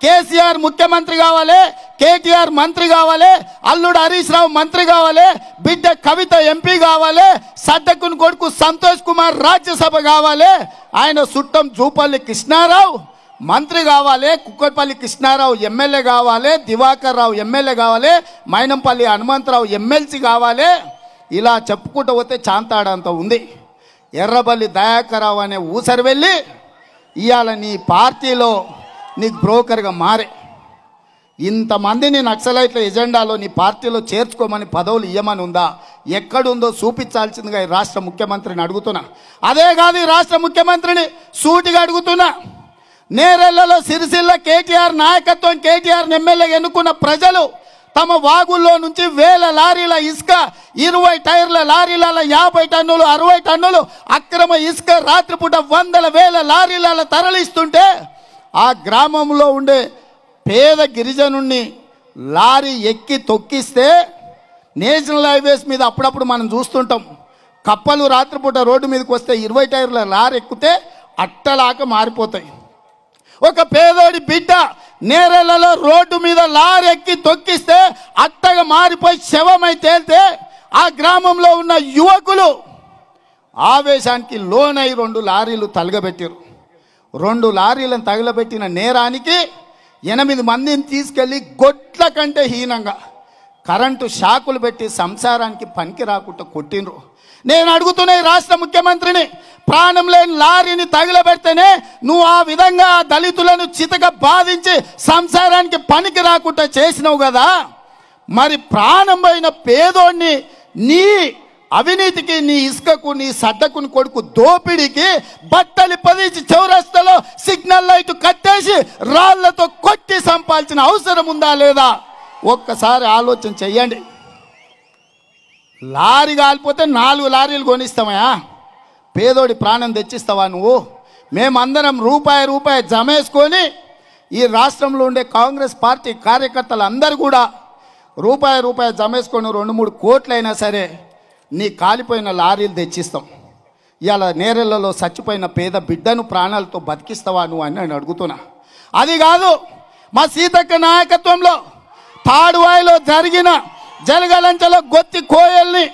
కేసీఆర్ ముఖ్యమంత్రి కావాలి కేటీఆర్ మంత్రి కావాలి అల్లుడు హరీష్ రావు మంత్రి కావాలి బిడ్డ కవిత ఎంపీ కావాలి సడ్డకుని కొడుకు సంతోష్ కుమార్ రాజ్యసభ కావాలి ఆయన సుట్టం జూపల్లి కృష్ణారావు మంత్రి కావాలి కుక్కట్పల్లి కృష్ణారావు ఎమ్మెల్యే కావాలి దివాకర్ రావు ఎమ్మెల్యే కావాలి మైనంపల్లి హనుమంతరావు ఎమ్మెల్సీ కావాలి. ఇలా చెప్పుకుంటూ పోతే చాంతాడంత ఉంది. ఎర్రబల్లి దయాకరావు అనే ఊసరి వెళ్ళి ఇవాళ నీ పార్టీలో నీకు బ్రోకర్గా మారే. ఇంతమందిని నక్సలైట్ల ఎజెండాలో నీ పార్టీలో చేర్చుకోమని పదవులు ఇవ్వమని ఉందా? ఎక్కడుందో చూపించాల్సిందిగా ఈ రాష్ట్ర ముఖ్యమంత్రిని అడుగుతున్నా. అదే కాదు ఈ రాష్ట్ర ముఖ్యమంత్రిని సూటిగా అడుగుతున్నా. నేరెళ్ళలో సిరిసిల్ల కేటీఆర్ నాయకత్వం కేటీఆర్ ఎమ్మెల్యే ఎన్నుకున్న ప్రజలు తమ వాగుల్లో నుంచి వేల లారీల ఇసుక ఇరవై టైర్ల లారీల యాభై టన్నులు అరవై టన్నులు అక్రమ ఇసుక రాత్రిపూట వందల వేల లారీల తరలిస్తుంటే ఆ గ్రామంలో ఉండే పేద గిరిజనుణ్ణి లారీ ఎక్కి తొక్కిస్తే నేషనల్ హైవేస్ మీద అప్పుడప్పుడు మనం చూస్తుంటాం. కప్పలు రాత్రిపూట రోడ్డు మీదకి వస్తే ఇరవై టైర్ల లారీ ఎక్కితే అట్టలాక మారిపోతాయి. ఒక పేదోడి బిడ్డ నేరలలో రోడ్డు మీద లారీ ఎక్కి తొక్కిస్తే అట్టగా మారిపోయి శవమై తేలితే ఆ గ్రామంలో ఉన్న యువకులు ఆవేశానికి లోనై రెండు లారీలు తలగబెట్టారు రెండు లారీలను తగలబెట్టిన నేరానికి ఎనిమిది మందిని తీసుకెళ్ళి గొడ్ల కంటే హీనంగా కరెంటు షాకులు పెట్టి సంసారానికి పనికి రాకుండా కొట్టినరు నేను అడుగుతున్న ఈ రాష్ట్ర ముఖ్యమంత్రిని ప్రాణం లేని లారీని తగిలబెడితేనే నువ్వు ఆ విధంగా ఆ దళితులను చితక బాధించి సంసారానికి పనికి రాకుండా చేసినావు కదా. మరి ప్రాణం పోయిన పేదోడిని నీ అవినీతికి నీ ఇసుకకు నీ సడ్డకుని కొడుకు దోపిడీకి బట్టలు పదించి చౌరస్తలో సిగ్నల్ లైట్ కట్టేసి రాళ్ళతో కొట్టి సంపాల్సిన అవసరం ఉందా లేదా? ఒక్కసారి ఆలోచన చెయ్యండి. లారీ కాలిపోతే నాలుగు లారీలు కొనిస్తామయా పేదోడి ప్రాణం తెచ్చిస్తావా నువ్వు? మేమందరం రూపాయి రూపాయి జమేసుకొని ఈ రాష్ట్రంలో ఉండే కాంగ్రెస్ పార్టీ కార్యకర్తలు అందరూ కూడా రూపాయి రూపాయి జమేసుకొని రెండు మూడు కోట్లైనా సరే నీ కాలిపోయిన లారీలు తెచ్చిస్తాం. ఇలా నేరెళ్ళలో చచ్చిపోయిన పేద బిడ్డను ప్రాణాలతో బతికిస్తావా నువ్వు అని నేను అడుగుతున్నా. అది కాదు మా సీతక్క నాయకత్వంలో తాడువాయిలో జరిగిన జలగలంచలో గొత్తి కోయల్ని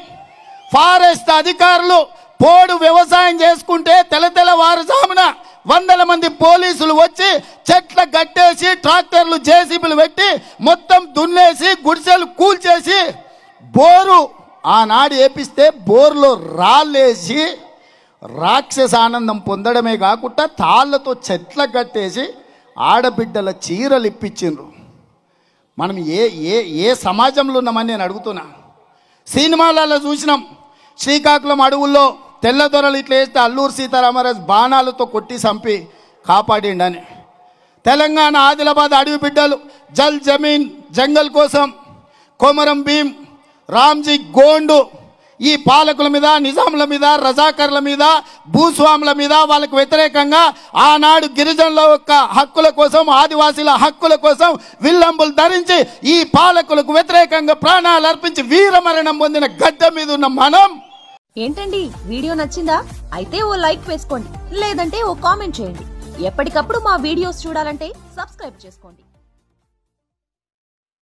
ఫారెస్ట్ అధికారులు పోడు వ్యవసాయం చేసుకుంటే తెల తెల్లవారుజామున వందల మంది పోలీసులు వచ్చి చెట్ల గట్టేసి ట్రాక్టర్లు జేసీబీలు పెట్టి మొత్తం దున్నేసి గుడిసెలు కూల్చేసి బోరు ఆనాడు వేపిస్తే బోరులో రాళ్ళేసి రాక్షస ఆనందం పొందడమే కాకుండా తాళ్ళతో చెట్ల కట్టేసి ఆడబిడ్డల చీరలు ఇప్పించిండ్రు మనం ఏ ఏ ఏ సమాజంలో ఉన్నామని నేను అడుగుతున్నా. సినిమాలలో చూసినాం. శ్రీకాకుళం అడవుల్లో తెల్లదొరలు ఇట్లా వేస్తే అల్లూరు సీతారామరాజు బాణాలతో కొట్టి చంపి కాపాడిండని. తెలంగాణ ఆదిలాబాద్ అడవి బిడ్డలు జల్ జమీన్ జంగల్ కోసం కొమరం భీం రామ్జీ గోండు ఈ పాలకుల మీద నిజాముల మీద రజాకర్ల మీద భూస్వాముల మీద వాళ్ళకు వ్యతిరేకంగా ఆనాడు గిరిజనుల యొక్క హక్కుల కోసం ఆదివాసీల హక్కుల కోసం విల్లంబులు ధరించి ఈ పాలకులకు వ్యతిరేకంగా ప్రాణాలు అర్పించి వీరమరణం పొందిన గడ్డ మీద ఉన్న మనం. ఏంటండి? వీడియో నచ్చిందా? అయితే ఓ లైక్ వేసుకోండి. లేదంటే ఓ కామెంట్ చేయండి. ఎప్పటికప్పుడు మా వీడియోస్ చూడాలంటే సబ్స్క్రైబ్ చేసుకోండి.